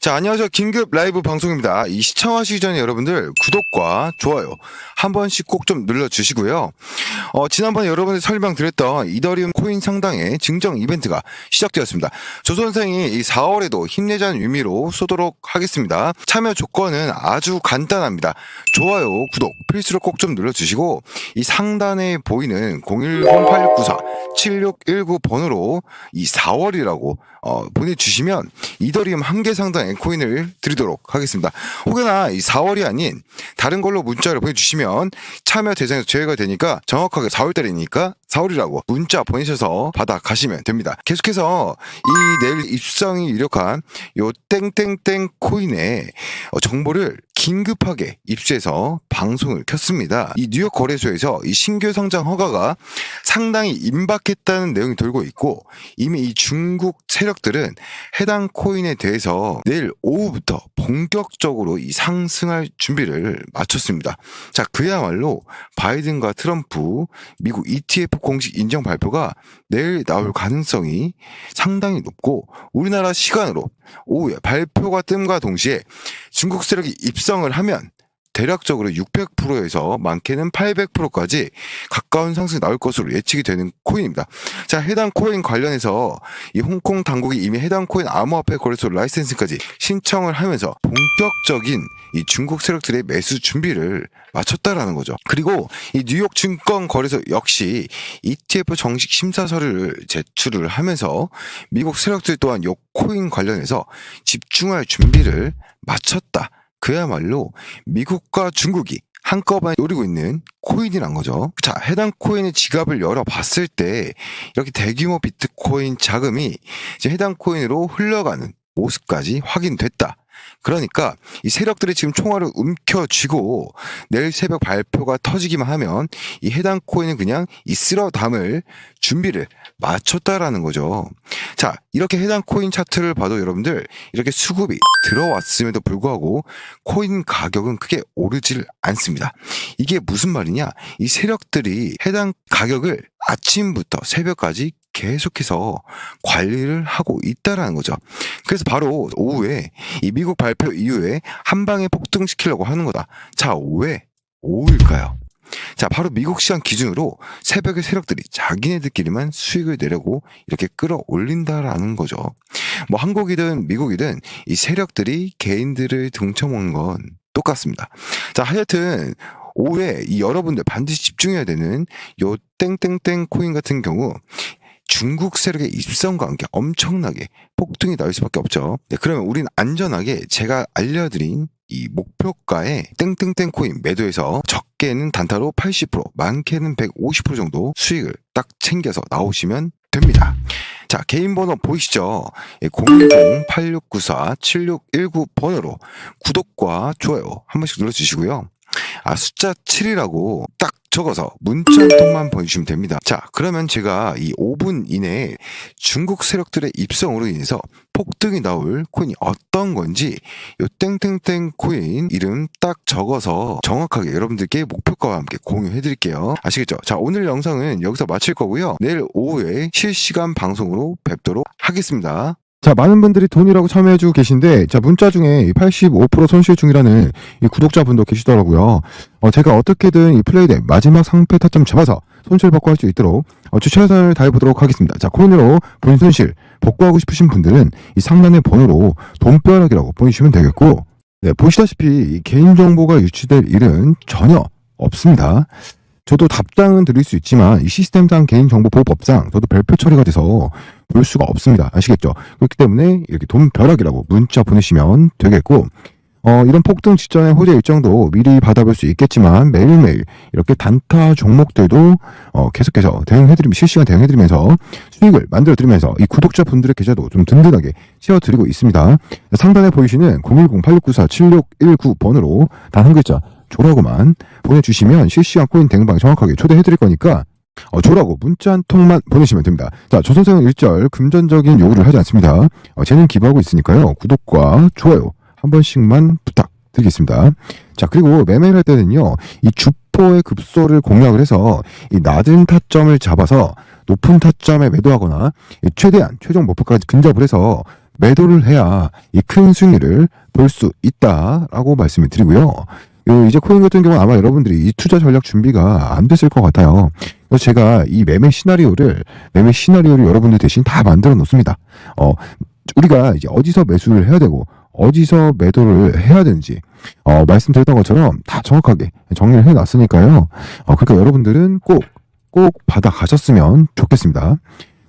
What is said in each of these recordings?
자, 안녕하세요. 긴급 라이브 방송입니다. 이 시청하시기 전에 여러분들 구독과 좋아요 한 번씩 꼭 좀 눌러주시고요. 어, 지난번에 여러분들 설명드렸던 이더리움 코인 상당의 증정 이벤트가 시작되었습니다. 조 선생이 이 4월에도 힘내자는 의미로 쏘도록 하겠습니다. 참여 조건은 아주 간단합니다. 좋아요, 구독 필수로 꼭 좀 눌러주시고 이 상단에 보이는 010-8694-7619 번호로 이 4월이라고 어, 보내주시면 이더리움 한 개 상당의 코인을 드리도록 하겠습니다. 혹여나 이 4월이 아닌 다른 걸로 문자를 보내주시면 참여 대상에서 제외가 되니까 정확하게 4월달이니까 4월이라고 문자 보내셔서 받아 가시면 됩니다. 계속해서 이 내일 입성이 유력한 요 땡땡땡 코인의 어, 정보를 긴급하게 입수해서 방송을 켰습니다. 이 뉴욕 거래소에서 이 신규 상장 허가가 상당히 임박했다는 내용이 돌고 있고 이미 이 중국 세력들은 해당 코인에 대해서 내일 오후부터 본격적으로 이 상승할 준비를 마쳤습니다. 자, 그야말로 바이든과 트럼프 미국 ETF 공식 인정 발표가 내일 나올 가능성이 상당히 높고 우리나라 시간으로 오후에 발표가 뜸과 동시에 중국 세력이 입 성을 하면 대략적으로 600%에서 많게는 800%까지 가까운 상승이 나올 것으로 예측이 되는 코인입니다. 자, 해당 코인 관련해서 이 홍콩 당국이 이미 해당 코인 암호화폐 거래소 라이센스까지 신청을 하면서 본격적인 이 중국 세력들의 매수 준비를 마쳤다라는 거죠. 그리고 이 뉴욕 증권 거래소 역시 ETF 정식 심사 서류를 제출을 하면서 미국 세력들 또한 이 코인 관련해서 집중할 준비를 마쳤다. 그야말로 미국과 중국이 한꺼번에 노리고 있는 코인이란 거죠. 자, 해당 코인의 지갑을 열어봤을 때 이렇게 대규모 비트코인 자금이 이제 해당 코인으로 흘러가는 모습까지 확인됐다. 그러니까 이 세력들이 지금 총알을 움켜쥐고 내일 새벽 발표가 터지기만 하면 이 해당 코인은 그냥 이 쓸어 담을 준비를 마쳤다라는 거죠. 자, 이렇게 해당 코인 차트를 봐도 여러분들 이렇게 수급이 들어왔음에도 불구하고 코인 가격은 크게 오르질 않습니다. 이게 무슨 말이냐? 이 세력들이 해당 가격을 아침부터 새벽까지 계속해서 관리를 하고 있다라는 거죠. 그래서 바로 오후에 이 미국 발표 이후에 한 방에 폭등시키려고 하는 거다. 자, 왜 오후일까요? 자, 바로 미국 시간 기준으로 새벽에 세력들이 자기네들끼리만 수익을 내려고 이렇게 끌어올린다라는 거죠. 뭐 한국이든 미국이든 이 세력들이 개인들을 등쳐먹는 건 똑같습니다. 자, 하여튼 오후에 이 여러분들 반드시 집중해야 되는 요 땡땡땡 코인 같은 경우 중국 세력의 입성과 함께 엄청나게 폭등이 나올 수밖에 없죠. 네, 그러면 우린 안전하게 제가 알려드린 이 목표가의 땡땡땡 코인 매도해서 적게는 단타로 80%, 많게는 150% 정도 수익을 딱 챙겨서 나오시면 됩니다. 자, 개인 번호 보이시죠? 010-8694-7619 번호로 구독과 좋아요 한 번씩 눌러주시고요. 아, 숫자 7이라고 딱 적어서 문자 한 통만 보내주시면 됩니다. 자, 그러면 제가 이 5분 이내에 중국 세력들의 입성으로 인해서 폭등이 나올 코인이 어떤 건지 요 땡땡땡 코인 이름 딱 적어서 정확하게 여러분들께 목표가와 함께 공유해 드릴게요. 아시겠죠? 자, 오늘 영상은 여기서 마칠 거고요. 내일 오후에 실시간 방송으로 뵙도록 하겠습니다. 자, 많은 분들이 돈이라고 참여해주고 계신데, 자, 문자 중에 85% 손실 중이라는 이 구독자분도 계시더라고요. 어, 제가 어떻게든 이 플레이대 마지막 상패 타점 잡아서 손실 복구할 수 있도록 어, 최선을 다해보도록 하겠습니다. 자, 코인으로 본 손실 복구하고 싶으신 분들은 이 상단의 번호로 돈벼락이라고 보내주시면 되겠고, 네, 보시다시피 이 개인정보가 유출될 일은 전혀 없습니다. 저도 답장은 드릴 수 있지만 이 시스템상 개인정보보호법상 저도 별표 처리가 돼서 볼 수가 없습니다. 아시겠죠? 그렇기 때문에 이렇게 돈벼락이라고 문자 보내시면 되겠고 어, 이런 폭등 직전의 호재 일정도 미리 받아볼 수 있겠지만 매일매일 이렇게 단타 종목들도 어, 계속해서 대응해드리면 실시간 대응해드리면서 수익을 만들어드리면서 이 구독자 분들의 계좌도 좀 든든하게 채워드리고 있습니다. 상단에 보이시는 010-8694-7619번으로 단 한 글자 조라고만 보내주시면 실시간 코인 대응방 정확하게 초대해드릴 거니까 어, 조라고 문자 한 통만 보내시면 됩니다. 자, 조 선생은 일절 금전적인 요구를 하지 않습니다. 어, 재능 기부하고 있으니까요. 구독과 좋아요 한 번씩만 부탁드리겠습니다. 자, 그리고 매매를 할 때는요. 이 주포의 급소를 공략을 해서 이 낮은 타점을 잡아서 높은 타점에 매도하거나 이 최대한 최종 목표까지 근접을 해서 매도를 해야 이 큰 수익률을 볼 수 있다라고 말씀을 드리고요. 요 이제 코인 같은 경우는 아마 여러분들이 이 투자 전략 준비가 안 됐을 것 같아요. 그래서 제가 이 매매 시나리오를 매매 시나리오를 여러분들 대신 다 만들어 놓습니다. 어 우리가 이제 어디서 매수를 해야 되고 어디서 매도를 해야 되는지 어 말씀드렸던 것처럼 다 정확하게 정리를 해 놨으니까요. 어 그러니까 여러분들은 꼭 꼭 받아 가셨으면 좋겠습니다.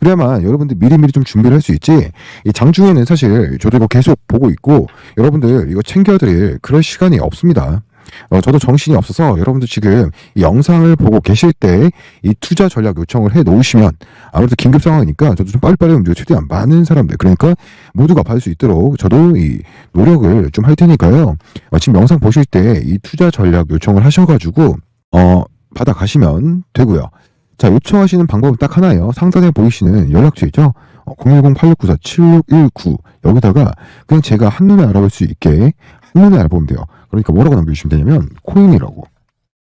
그래야만 여러분들 미리미리 좀 준비를 할 수 있지. 이 장중에는 사실 저도 이거 계속 보고 있고 여러분들 이거 챙겨드릴 그럴 시간이 없습니다. 어, 저도 정신이 없어서 여러분들 지금 이 영상을 보고 계실 때 이 투자 전략 요청을 해 놓으시면 아무래도 긴급 상황이니까 저도 좀 빨리빨리 움직여 최대한 많은 사람들 그러니까 모두가 받을 수 있도록 저도 이 노력을 좀 할 테니까요. 어, 지금 영상 보실 때 이 투자 전략 요청을 하셔가지고 어 받아 가시면 되고요. 자 요청하시는 방법은 딱 하나예요. 상단에 보이시는 연락처 있죠? 어, 010-8694-7619 여기다가 그냥 제가 한눈에 알아볼 수 있게 한눈에 알아보면 돼요. 그러니까 뭐라고 남겨주시면 되냐면 코인이라고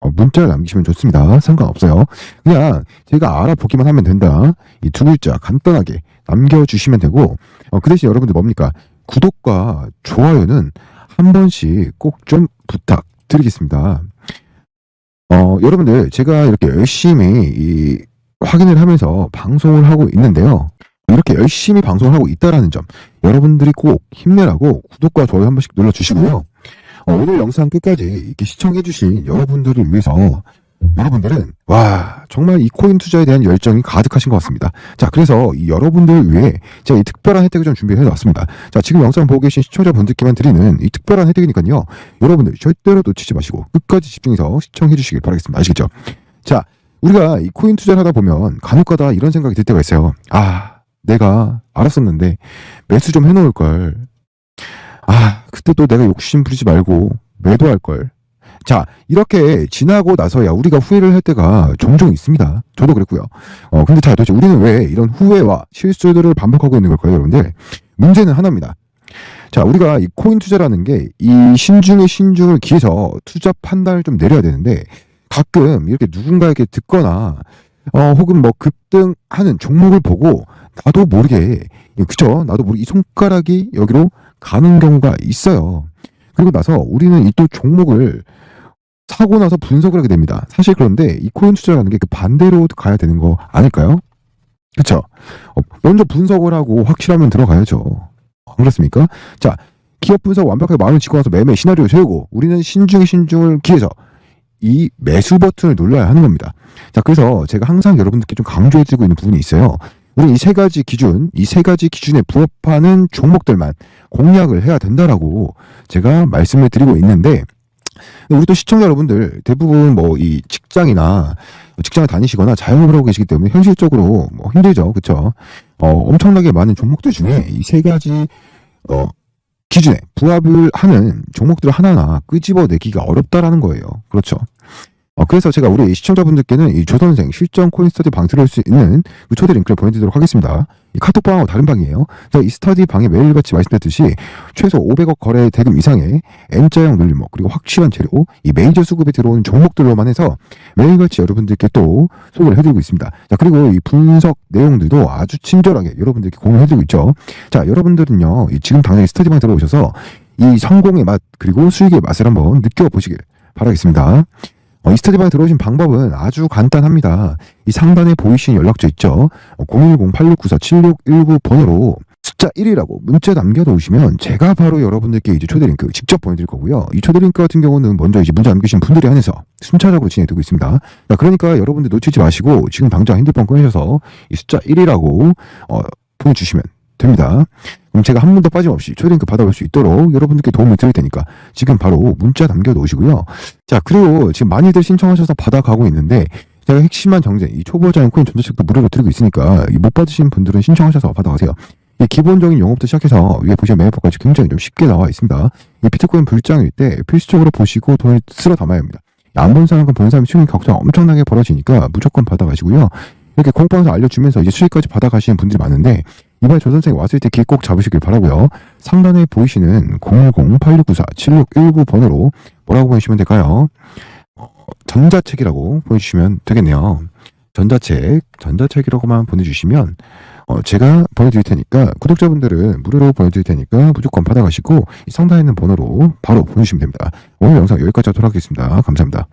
어, 문자를 남기시면 좋습니다. 상관없어요. 그냥 제가 알아보기만 하면 된다. 이 두 글자 간단하게 남겨주시면 되고 어, 그 대신 여러분들 뭡니까? 구독과 좋아요는 한 번씩 꼭 좀 부탁드리겠습니다. 어, 여러분들 제가 이렇게 열심히 이 확인을 하면서 방송을 하고 있는데요. 이렇게 열심히 방송을 하고 있다라는 점 여러분들이 꼭 힘내라고 구독과 좋아요 한 번씩 눌러주시고요. 어, 오늘 영상 끝까지 이렇게 시청해주신 여러분들을 위해서 여러분들은 와 정말 이 코인 투자에 대한 열정이 가득하신 것 같습니다. 자 그래서 이 여러분들을 위해 제가 이 특별한 혜택을 좀 준비해 놨습니다. 자 지금 영상 보고 계신 시청자분들께만 드리는 이 특별한 혜택이니까요. 여러분들 절대로 놓치지 마시고 끝까지 집중해서 시청해 주시길 바라겠습니다. 아시겠죠? 자 우리가 이 코인 투자를 하다 보면 간혹가다 이런 생각이 들 때가 있어요. 아 내가 알았었는데 매수 좀 해놓을 걸. 아 그때 또 내가 욕심 부리지 말고 매도할 걸. 자, 이렇게 지나고 나서야 우리가 후회를 할 때가 종종 있습니다. 저도 그랬고요. 어, 근데 자, 도대체 우리는 왜 이런 후회와 실수들을 반복하고 있는 걸까요, 여러분들? 문제는 하나입니다. 자, 우리가 이 코인 투자라는 게 이 신중의 신중을 기해서 투자 판단을 좀 내려야 되는데 가끔 이렇게 누군가에게 듣거나 어, 혹은 뭐 급등하는 종목을 보고 나도 모르게 그죠? 나도 모르게 이 손가락이 여기로 가는 경우가 있어요. 그리고 나서 우리는 이 또 종목을 사고 나서 분석을 하게 됩니다. 사실 그런데 이 코인 투자라는 게 그 반대로 가야 되는 거 아닐까요? 어, 먼저 분석을 하고 확실하면 들어가야죠. 안 그렇습니까? 자, 기업 분석 완벽하게 마음을 짓고 나서 매매 시나리오 세우고 우리는 신중히 신중을 기해서 이 매수 버튼을 눌러야 하는 겁니다. 자, 그래서 제가 항상 여러분들께 좀 강조해드리고 있는 부분이 있어요. 우리 이 세 가지 기준, 이 세 가지 기준에 부합하는 종목들만 공략을 해야 된다라고 제가 말씀을 드리고 있는데 우리 또 시청자 여러분들 대부분 뭐 이 직장이나 직장을 다니시거나 자영업을 하고 계시기 때문에 현실적으로 뭐 힘들죠, 그렇죠? 어, 엄청나게 많은 종목들 중에 이 세 가지 어, 기준에 부합을 하는 종목들을 하나하나 끄집어내기가 어렵다라는 거예요, 그렇죠? 어, 그래서 제가 우리 시청자분들께는 이 조선생 실전 코인 스터디 방 들어올 수 있는 그 초대 링크를 보내드리도록 하겠습니다. 이 카톡 방하고 다른 방이에요. 이 스터디 방에 매일같이 말씀드렸듯이 최소 500억 거래 대금 이상의 M자형 눌림목 그리고 확실한 재료 이 메이저 수급에 들어온 종목들로만 해서 매일같이 여러분들께 또 소개를 해드리고 있습니다. 자 그리고 이 분석 내용들도 아주 친절하게 여러분들께 공유해드리고 있죠. 자 여러분들은요 이 지금 당장 이 스터디 방 들어오셔서 이 성공의 맛 그리고 수익의 맛을 한번 느껴보시길 바라겠습니다. 어, 이 스터디방에 들어오신 방법은 아주 간단합니다. 이 상단에 보이시는 연락처 있죠? 010-8694-7619 번호로 숫자 1이라고 문자 남겨놓으시면 제가 바로 여러분들께 이제 초대 링크 직접 보내드릴 거고요. 이 초대 링크 같은 경우는 먼저 이제 문자 남기신 분들이 한해서 순차적으로 진행되고 있습니다. 자, 그러니까 여러분들 놓치지 마시고 지금 당장 핸드폰 꺼내셔서 이 숫자 1이라고 어, 보내주시면 됩니다. 그럼 제가 한 번도 빠짐없이 초대 링크 받아볼 수 있도록 여러분들께 도움을 드릴 테니까 지금 바로 문자 남겨 놓으시고요. 자, 그리고 지금 많이들 신청하셔서 받아가고 있는데 제가 핵심한 정제, 이 초보자용 코인 전자책도 무료로 드리고 있으니까 이못 받으신 분들은 신청하셔서 받아가세요. 이 기본적인 영업부터 시작해서 위에 보시면 매매법까지 굉장히 좀 쉽게 나와 있습니다. 이 비트코인 불장일 때 필수적으로 보시고 돈을 쓸어 담아야 합니다. 안 본 사람과 본 사람의 수익 격차가 엄청나게 벌어지니까 무조건 받아가시고요. 이렇게 공방에서 알려주면서 이제 수익까지 받아가시는 분들이 많은데 이번에 조 선생님 왔을 때 길 꼭 잡으시길 바라고요. 상단에 보이시는 010-8694-7619 번호로 뭐라고 보내시면 될까요? 어, 전자책이라고 보내주시면 되겠네요. 전자책, 전자책이라고만 보내주시면 어, 제가 보내드릴 테니까 구독자분들은 무료로 보내드릴 테니까 무조건 받아가시고 이 상단에 있는 번호로 바로 보내주시면 됩니다. 오늘 영상 여기까지 하도록 하겠습니다. 감사합니다.